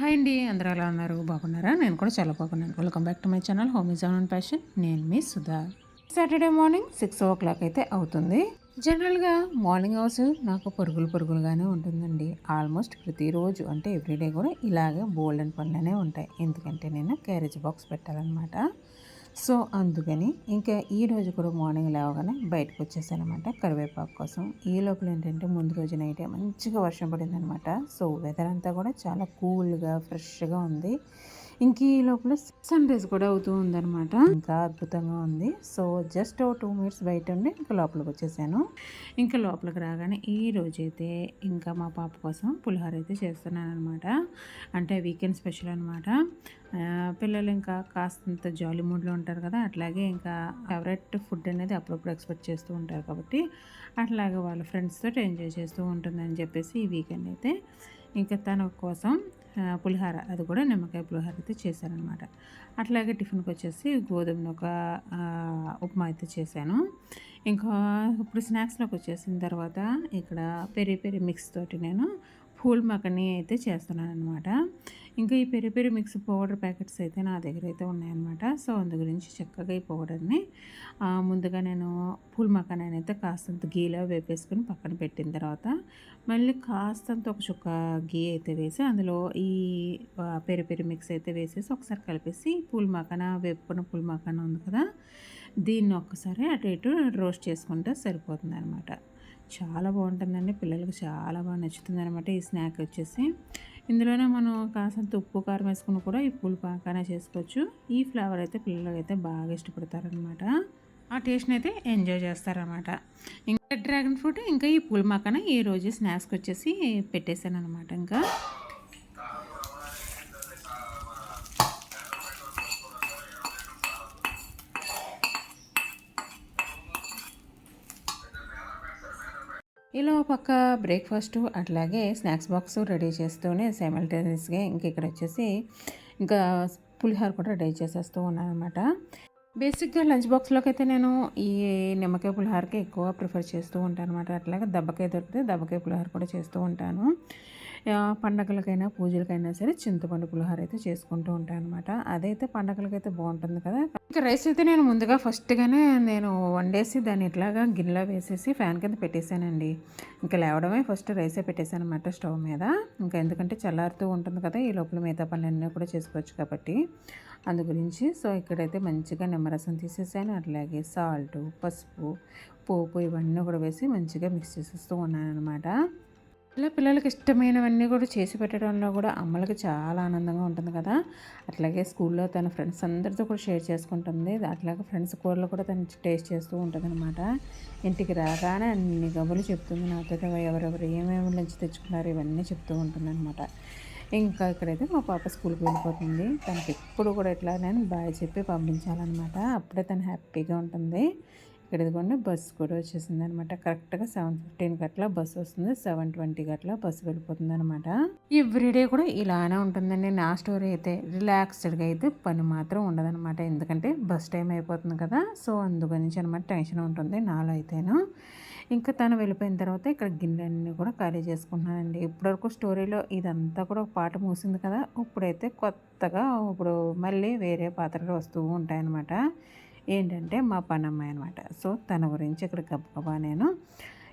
Hi అండి అందరూ ఎలా ఉన్నారు? బాగున్నారా? నేను కూడా చాలా బాగున్నాను. Welcome back to my channel home is and passion నేను మీ Sudha. Saturday morning six o'clock అయితే అవుతుంది. జనరల్గా మార్నింగ్ అవర్స్ నాకు పరుగులు పరుగులుగానే ఉంటుందండి. ఆల్మోస్ట్ ప్రతిరోజు అంటే ఎవ్రీడే కూడా ఇలాగే బోల్డ్ అండ్ పనులనే ఉంటాయి. ఎందుకంటే నేను క్యారేజ్ బాక్స్ పెట్టాలన్నమాట. సో అందుకని ఇంకా ఈ రోజు కూడా మార్నింగ్ లేవగానే బయటకు వచ్చేసానమాట అనమాట కరివేపాకు కోసం. ఈ లోపల ఏంటంటే ముందు రోజు నైటే మంచిగా వర్షం పడిందనమాట. సో వెదర్ అంతా కూడా చాలా కూల్గా ఫ్రెష్గా ఉంది. ఇంక ఈ లోపల సన్ రైజ్ కూడా అవుతూ ఉందన్నమాట. ఇంకా అద్భుతంగా ఉంది. సో జస్ట్ ఓ టూ మినిట్స్ బయట ఉండి ఇంకా లోపలికి వచ్చేసాను. ఇంకా లోపలికి రాగానే ఈ రోజైతే ఇంకా మా పాప కోసం పులిహోర అయితే చేస్తున్నాను అనమాట అంటే వీకెండ్ స్పెషల్ అనమాట పిల్లలు ఇంకా కాస్తంత జాలీ మూడ్లో ఉంటారు కదా అట్లాగే ఇంకా ఫేవరెట్ ఫుడ్ అనేది అప్పుడప్పుడు ఎక్స్పెక్ట్ చేస్తూ ఉంటారు కాబట్టి అట్లాగే వాళ్ళ ఫ్రెండ్స్తో ఎంజాయ్ చేస్తూ ఉంటుందని చెప్పేసి ఈ వీకెండ్ అయితే ఇంకా తన కోసం పులిహార. అది కూడా నిమ్మకాయ పులిహార అయితే చేశానమాట అట్లాగే టిఫిన్కి వచ్చేసి గోధుమ ఒక ఉప్మా అయితే చేశాను. ఇంకా ఇప్పుడు స్నాక్స్లోకి వచ్చేసిన తర్వాత ఇక్కడ పెరి పెరి మిక్స్ తోటి నేను ఫూల్ మకని అయితే చేస్తున్నాను అనమాట ఇంకా ఈ peri peri mix powder packets అయితే నా దగ్గర అయితే ఉన్నాయన్నమాట. సో అందు గురించి చక్కగా ఈ పౌడర్ని ముందుగా నేను పూల్ మకాన్ అయితే కాస్తంత గీలో వేపేసుకొని పక్కన పెట్టిన తర్వాత మళ్ళీ కాస్తంత ఒక చుక్క గీ అయితే వేసి అందులో ఈ పెరి పెరి మిక్స్ అయితే వేసేసి ఒకసారి కలిపేసి పూల్ మకాన వేపుకున్న పూల్ మకాన ఉంది కదా దీన్ని ఒక్కసారి అటు ఇటు రోస్ట్ చేసుకుంటే సరిపోతుంది అనమాట చాలా బాగుంటుందండి. పిల్లలకు చాలా బాగా నచ్చుతుంది అనమాట ఈ స్నాక్ వచ్చేసి. ఇందులోనే మనం కాసంత ఉప్పు కారం వేసుకుని కూడా ఈ పులిపాకానే చేసుకోవచ్చు. ఈ ఫ్లేవర్ అయితే పిల్లలు అయితే బాగా ఇష్టపడతారనమాట ఆ టేస్ట్ని అయితే ఎంజాయ్ చేస్తారనమాట ఇంకా డ్రాగన్ ఫ్రూట్ ఇంకా ఈ పూల ఈ రోజు స్నాక్స్కి వచ్చేసి పెట్టేశాను అనమాట ఇంకా. ఇలా పక్క బ్రేక్ఫాస్ట్ అట్లాగే స్నాక్స్ బాక్స్ రెడీ చేస్తూనే సైమల్టేనియస్గా ఇంక ఇక్కడ వచ్చేసి ఇంకా పులిహోర కూడా రెడీ చేసేస్తూ ఉన్నాను అనమాట బేసిక్గా లంచ్ బాక్స్లోకి అయితే నేను ఈ నిమ్మకాయ పులిహారకి ఎక్కువ ప్రిఫర్ చేస్తూ ఉంటాను అనమాట అట్లాగే దెబ్బకాయ దొరికితే దెబ్బకాయ పులిహోర కూడా చేస్తూ ఉంటాను. పండగలకైనా పూజలకైనా సరే చింతపండు పులిహోర అయితే చేసుకుంటూ ఉంటాను అనమాట అదైతే పండగలకైతే బాగుంటుంది కదా. ఇంకా రైస్ అయితే నేను ముందుగా ఫస్ట్గానే నేను వండేసి దాన్ని ఇట్లాగా గిన్నెలో వేసేసి ఫ్యాన్ కింద పెట్టేశానండి. ఇంకా లేవడమే ఫస్ట్ రైసే పెట్టేశాను అనమాట స్టవ్ మీద. ఇంకా ఎందుకంటే చల్లారుతూ ఉంటుంది కదా ఈ లోపల మిగతా పనులన్నీ కూడా చేసుకోవచ్చు కాబట్టి. అందు గురించి సో ఇక్కడైతే మంచిగా నిమ్మరసం తీసేసాను. అట్లాగే సాల్ట్ పసుపు పోపు ఇవన్నీ కూడా వేసి మంచిగా మిక్స్ చేసేస్తూ ఉన్నాను అనమాట ఇలా పిల్లలకి ఇష్టమైనవన్నీ కూడా చేసి పెట్టడంలో కూడా అమ్మలకి చాలా ఆనందంగా ఉంటుంది కదా. అట్లాగే స్కూల్లో తన ఫ్రెండ్స్ అందరితో కూడా షేర్ చేసుకుంటుంది. అట్లాగే ఫ్రెండ్స్ కూరలు కూడా తను టేస్ట్ చేస్తూ ఉంటుంది అనమాట ఇంటికి రాగానే అన్ని గబులు చెప్తుంది నాతో ఎవరెవరు ఏమేమి లంచ్ తెచ్చుకున్నారు ఇవన్నీ చెప్తూ ఉంటుంది అనమాట ఇంకా ఇక్కడైతే మా పాప స్కూల్కి వెళ్ళిపోతుంది. తనకి ఎప్పుడు కూడా ఇట్లా నేను బాయ్ చెప్పి పంపించాలన్నమాట. అప్పుడే తను హ్యాపీగా ఉంటుంది. ఇక్కడ ఇదిగోండి బస్సు కూడా వచ్చేసింది అనమాట కరెక్ట్గా సెవెన్ ఫిఫ్టీన్ అట్లా బస్సు వస్తుంది సెవెన్ ట్వంటీ గట్లా బస్సు వెళ్ళిపోతుంది అనమాట ఎవ్రీడే కూడా ఇలానే ఉంటుందండి. నా స్టోరీ అయితే రిలాక్స్డ్గా అయితే పని మాత్రం ఉండదనమాట. ఎందుకంటే బస్ టైం అయిపోతుంది కదా సో అందుగురించి అనమాట టెన్షన్ ఉంటుంది నాలో అయితేను. ఇంకా తను వెళ్ళిపోయిన తర్వాత ఇక్కడ గిన్నెలన్నీ కూడా ఖాళీ చేసుకుంటున్నానండి. ఇప్పటివరకు స్టోరీలో ఇదంతా కూడా ఒక పాట మూసింది కదా ఇప్పుడైతే కొత్తగా ఇప్పుడు మళ్ళీ వేరే పాత్రలు వస్తూ ఉంటాయన్నమాట ఏంటంటే మా పనమ్మాయి అనమాట సో తన గురించి ఇక్కడ గబగబా నేను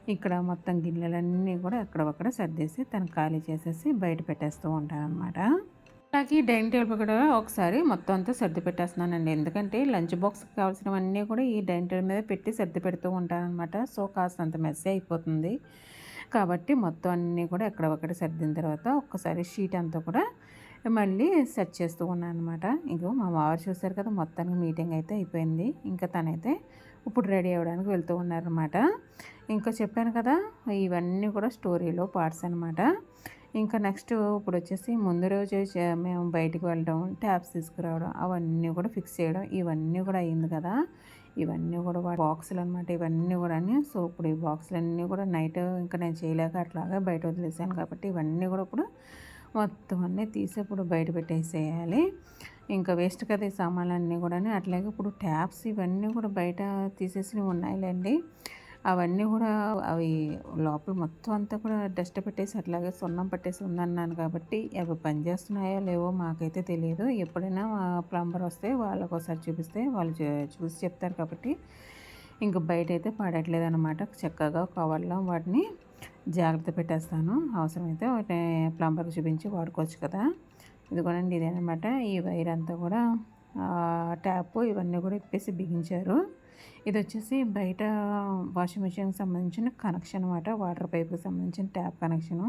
ఇక్కడ మొత్తం గిన్నెలన్నీ కూడా అక్కడక్కడ సర్దేసి తను ఖాళీ చేసేసి బయట పెట్టేస్తూ ఉంటాను అనమాట అలాగే డైనింగ్ టేబుల్ కూడా ఒకసారి మొత్తం అంతా సర్ది పెట్టేస్తున్నానండి. ఎందుకంటే లంచ్ బాక్స్ కావాల్సినవన్నీ కూడా ఈ డైనింగ్ టేబుల్ మీద పెట్టి సర్ది పెడుతూ ఉంటాను అనమాట సో కాస్తంత మెస్సీ అయిపోతుంది. కాబట్టి మొత్తం అన్నీ కూడా ఎక్కడొక్కడ సర్దిన తర్వాత ఒక్కసారి షీట్ అంతా కూడా మళ్ళీ సెట్ చేస్తూ ఉన్నాను అనమాట ఇంకో మా వారు చూశారు కదా మొత్తానికి మీటింగ్ అయితే అయిపోయింది. ఇంకా తనైతే ఇప్పుడు రెడీ అవ్వడానికి వెళ్తూ ఉన్నారనమాట ఇంకా చెప్పాను కదా ఇవన్నీ కూడా స్టోరీలో పార్ట్స్ అనమాట ఇంకా నెక్స్ట్ ఇప్పుడు వచ్చేసి ముందు రోజు మేము బయటికి వెళ్ళడం ట్యాబ్స్ తీసుకురావడం అవన్నీ కూడా ఫిక్స్ చేయడం ఇవన్నీ కూడా అయింది కదా. ఇవన్నీ కూడా బాక్సులు అనమాట ఇవన్నీ కూడా సో ఇప్పుడు ఈ బాక్సులన్నీ కూడా నైట్ ఇంకా నేను చేయలేక అట్లాగా బయట వదిలేసాను కాబట్టి ఇవన్నీ కూడా ఇప్పుడు మొత్తం అన్నీ తీసి ఇప్పుడు బయట పెట్టేసేయాలి. ఇంకా వేస్ట్ కదా ఈ సామాన్లన్నీ కూడా అట్లాగే ఇప్పుడు ట్యాప్స్ ఇవన్నీ కూడా బయట తీసేసి ఉన్నాయిలేండి. అవన్నీ కూడా అవి లోపల మొత్తం అంతా కూడా డస్ట్ పెట్టేసి అట్లాగే సున్నం పట్టేసి ఉందన్నాను కాబట్టి అవి పనిచేస్తున్నాయో లేవో మాకైతే తెలియదు. ఎప్పుడైనా ప్లంబర్ వస్తే వాళ్ళకి ఒకసారి చూపిస్తే వాళ్ళు చూసి చెప్తారు కాబట్టి ఇంక బయట అయితే పడట్లేదు అనమాట చక్కగా కవర్లో వాటిని జాగ్రత్త పెట్టేస్తాను. అవసరమైతే వాటిని ప్లంబర్కి చూపించి వాడుకోవచ్చు కదా. ఇది కూడా ఇదేనమాట. ఈ వైర్ అంతా కూడా ట్యాప్ ఇవన్నీ కూడా ఇప్పేసి బిగించారు. ఇది వచ్చేసి బయట వాషింగ్ మిషన్కి సంబంధించిన కనెక్షన్ అనమాట వాటర్ పైప్కి సంబంధించిన ట్యాప్ కనెక్షను.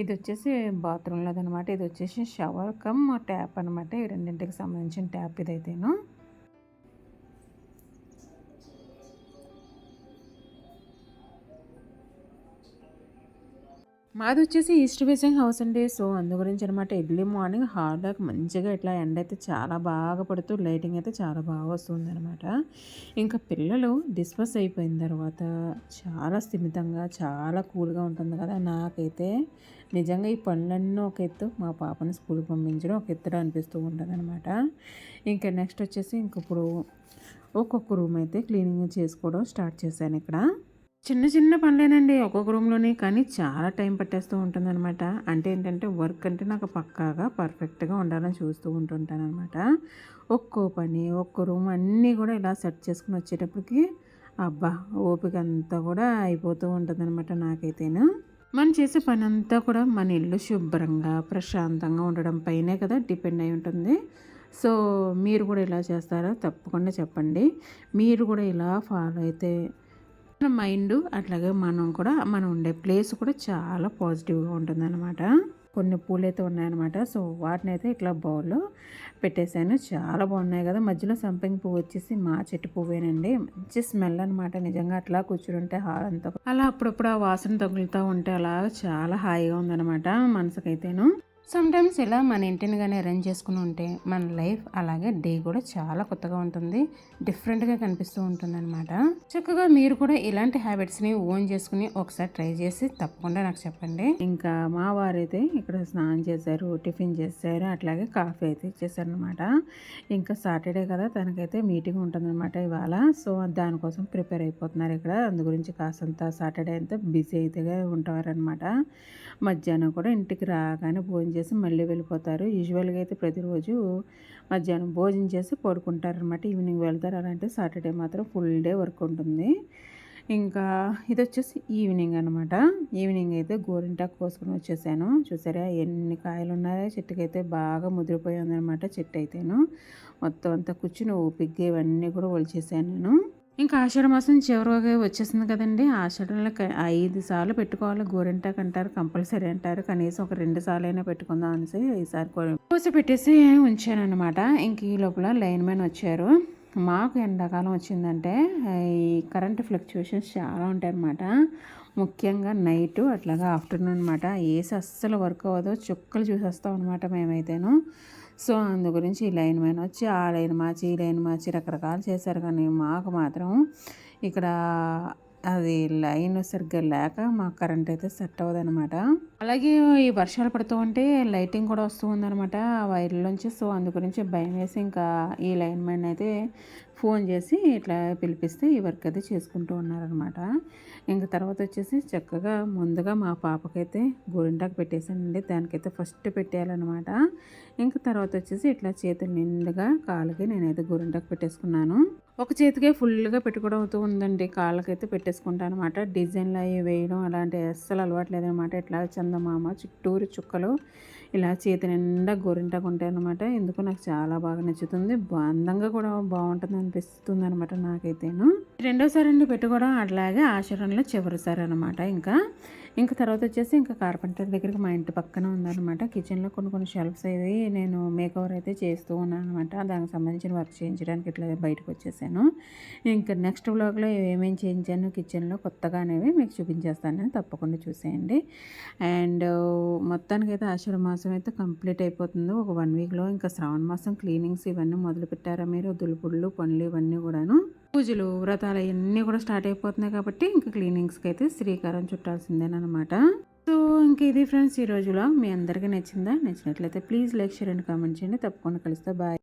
ఇది వచ్చేసి బాత్రూంలో అనమాట ఇది వచ్చేసి షవర్ కమ్ ట్యాప్ అనమాట ఈ రెండింటికి సంబంధించిన ట్యాప్ ఇదైతేను. మాది వచ్చేసి ఈస్ట్ ఫేసింగ్ హౌస్ అండి. సో అందు గురించి అనమాట ఎర్లీ మార్నింగ్ హార్డ్కి మంచిగా ఇట్లా ఎండ అయితే చాలా బాగా పడుతూ లైటింగ్ అయితే చాలా బాగా వస్తుంది అనమాట ఇంకా పిల్లలు డిస్పస్ అయిపోయిన తర్వాత చాలా స్థిమితంగా చాలా కూల్గా ఉంటుంది కదా. నాకైతే నిజంగా ఈ పనులన్నీ ఒక ఎత్తు మా పాపని స్కూల్కి పంపించడం ఒక ఎత్తుడు అనిపిస్తూ ఉంటుంది అనమాట ఇంకా నెక్స్ట్ వచ్చేసి ఇంక ఇప్పుడు ఒక్కొక్క రూమ్ అయితే క్లీనింగ్ చేసుకోవడం స్టార్ట్ చేశాను ఇక్కడ. చిన్న చిన్న పనులేనండి ఒక్కొక్క రూమ్లోనే కానీ చాలా టైం పట్టేస్తూ ఉంటుందన్నమాట. అంటే ఏంటంటే వర్క్ అంటే నాకు పక్కాగా పర్ఫెక్ట్గా ఉండాలని చూస్తూ ఉంటుంటాను అనమాట ఒక్కో పని ఒక్కో రూమ్ అన్నీ కూడా ఇలా సెట్ చేసుకుని వచ్చేటప్పటికి అబ్బా ఓపిక అంతా కూడా అయిపోతూ ఉంటుంది అనమాట నాకైతేను. మనం చేసే పని అంతా కూడా మన ఇల్లు శుభ్రంగా ప్రశాంతంగా ఉండడం పైనే కదా డిపెండ్ అయి ఉంటుంది. సో మీరు కూడా ఇలా చేస్తారా? తప్పకుండా చెప్పండి. మీరు కూడా ఇలా ఫాలో అయితే మన మైండ్ అట్లాగే మనం కూడా మనం ఉండే ప్లేస్ కూడా చాలా పాజిటివ్గా ఉంటుందన్నమాట. కొన్ని పూలు అయితే ఉన్నాయన్నమాట. సో వాటిని అయితే ఇట్లా బౌల్లో పెట్టేశాను. చాలా బాగున్నాయి కదా. మధ్యలో సంపంగి పువ్వు వచ్చేసి మా చెట్టు పువ్వేనండి. మంచి స్మెల్ అనమాట నిజంగా అట్లా కూర్చుంటే హాలంతా అలా అప్పుడప్పుడు ఆ వాసన తగులుతూ ఉంటే అలా చాలా హాయిగా ఉందన్నమాట మనసుకైతేను. సమ్టైమ్స్ ఇలా మన ఇంటిని కానీ అరేంజ్ చేసుకుని ఉంటే మన లైఫ్ అలాగే డే కూడా చాలా కొత్తగా ఉంటుంది. డిఫరెంట్గా కనిపిస్తూ ఉంటుంది అనమాట చక్కగా మీరు కూడా ఇలాంటి హ్యాబిట్స్ని ఓన్ చేసుకుని ఒకసారి ట్రై చేసి తప్పకుండా నాకు చెప్పండి. ఇంకా మా వారైతే ఇక్కడ స్నానం చేశారు టిఫిన్ చేశారు అట్లాగే కాఫీ అయితే ఇచ్చేసారనమాట ఇంకా సాటర్డే కదా తనకైతే మీటింగ్ ఉంటుందన్నమాట ఇవాళ. సో దానికోసం ప్రిపేర్ అయిపోతున్నారు ఇక్కడ. అందు గురించి కాసంత సాటర్డే అంతా బిజీ అయితే ఉంటారనమాట మధ్యాహ్నం కూడా ఇంటికి రాగానే భోజనం చేసి మళ్ళీ వెళ్ళిపోతారు. యూజువల్గా అయితే ప్రతిరోజు మధ్యాహ్నం భోజనం చేసి పడుకుంటారనమాట ఈవినింగ్ వెళ్తారు. అలాంటి సాటర్డే మాత్రం ఫుల్ డే వర్క్ ఉంటుంది. ఇంకా ఇది వచ్చేసి ఈవినింగ్ అనమాట ఈవినింగ్ అయితే గోరింటాకు కోసుకొని వచ్చేసాను. చూసారా ఎన్ని కాయలు ఉన్నాయో? చెట్టుకైతే బాగా ముదిరిపోయి ఉందనమాట చెట్టు అయితేను. మొత్తం అంతా కూర్చుని ఓపిగ్గా ఇవన్నీ కూడా ఒలిచేసాను నేను. ఇంకా ఆషాఢ మాసం చివరిగా వచ్చేసింది కదండి. ఆషాఢంలో ఐదు సార్లు పెట్టుకోవాలి. గోరింటాకు అంటారు కంపల్సరీ అంటారు. కనీసం ఒక రెండు సార్లు అయినా పెట్టుకుందాం అనేసి ఈసారి కోసి పెట్టేసి ఉంచాను అనమాట ఇంక ఈ లోపల లైన్ మ్యాన్ వచ్చారు. మాకు ఎండాకాలం వచ్చిందంటే ఈ కరెంట్ ఫ్లక్చుయేషన్స్ చాలా ఉంటాయి అన్నమాట ముఖ్యంగా నైట్ అట్లాగా ఆఫ్టర్నూన్ అనమాట ఏసి అస్సలు వర్క్ అవ్వదు. చుక్కలు చూసేస్తాం అనమాట మేమైతేను. సో అందు గురించి ఈ లైన్ మ్యాన్ వచ్చి ఆ లైన్ మార్చి ఈ లైన్ మార్చి రకరకాలు చేశారు. కానీ మాకు మాత్రం ఇక్కడ అది లైన్ సరిగ్గా లేక మాకు కరెంట్ అయితే సెట్ అవ్వదనమాట అలాగే ఈ వర్షాలు పడుతూ ఉంటే లైటింగ్ కూడా వస్తూ ఉందనమాట ఆ వైర్లోంచి సో అందు గురించి భయం వేసి ఇంకా ఈ లైన్ మ్యాన్ అయితే ఫోన్ చేసి ఇట్లా పిలిపిస్తే ఈ వర్క్ అయితే చేసుకుంటూ ఉన్నారనమాట ఇంక తర్వాత వచ్చేసి చక్కగా ముందుగా మా పాపకైతే గోరింటాకు పెట్టేసానండి దానికైతే ఫస్ట్ పెట్టేయాలన్నమాట. ఇంక తర్వాత వచ్చేసి ఇట్లా చేతులు నిండుగా కాలుకి నేనైతే గోరింటాకు పెట్టేసుకున్నాను. ఒక చేతికే ఫుల్గా పెట్టుకోవడం అవుతూ ఉందండి. కాళ్ళకైతే పెట్టేసుకుంటాను అనమాట డిజైన్లు అవి వేయడం అలాంటి అస్సలు అలవాటు లేదనమాట. ఇట్లా చందమామ చుట్టూరు చుక్కలు ఇలా చేతి నిండా గోరింటాకు ఉంటాయి అనమాట ఎందుకు నాకు చాలా బాగా నచ్చుతుంది. అందంగా కూడా బాగుంటుంది అనిపిస్తుంది అనమాట నాకైతేను. రెండోసారి అండి పెట్టుకోవడం. అట్లాగే ఆచరణలో చివరిసారి అనమాట ఇంకా. ఇంకా తర్వాత వచ్చేసి ఇంకా కార్పెంటర్ దగ్గరికి మా ఇంటి పక్కన ఉందన్నమాట. కిచెన్లో కొన్ని కొన్ని షెల్ఫ్స్ అవి నేను మేకవర్ అయితే చేస్తూ ఉన్నాను అనమాట దానికి సంబంధించిన వర్క్ చేయించడానికి ఇట్లా బయటకు వచ్చేసాను. ఇంకా నెక్స్ట్ బ్లాగ్లో ఏమేమి చేయించాను కిచెన్లో కొత్తగా అనేవి మీకు చూపించేస్తాను. తప్పకుండా చూసేయండి. అండ్ మొత్తానికైతే ఆషాఢ మాసం అయితే కంప్లీట్ అయిపోతుంది. ఒక వన్ వీక్లో ఇంకా శ్రావణ మాసం క్లీనింగ్స్ ఇవన్నీ మొదలు పెట్టారా మీరు? దులుపుళ్ళు పనులు ఇవన్నీ కూడాను. పూజలు వ్రతాలు ఇవన్నీ కూడా స్టార్ట్ అయిపోతున్నాయి కాబట్టి ఇంకా క్లీనింగ్స్కి అయితే శ్రీకారం చుట్టాల్సిందేనమాట సో ఇంక ఇది ఫ్రెండ్స్ ఈ రోజులో. మీ అందరికీ నచ్చిందా? నచ్చినట్లయితే please like share and comment చేయండి. తప్పకుండా కలుస్తా. బాయ్.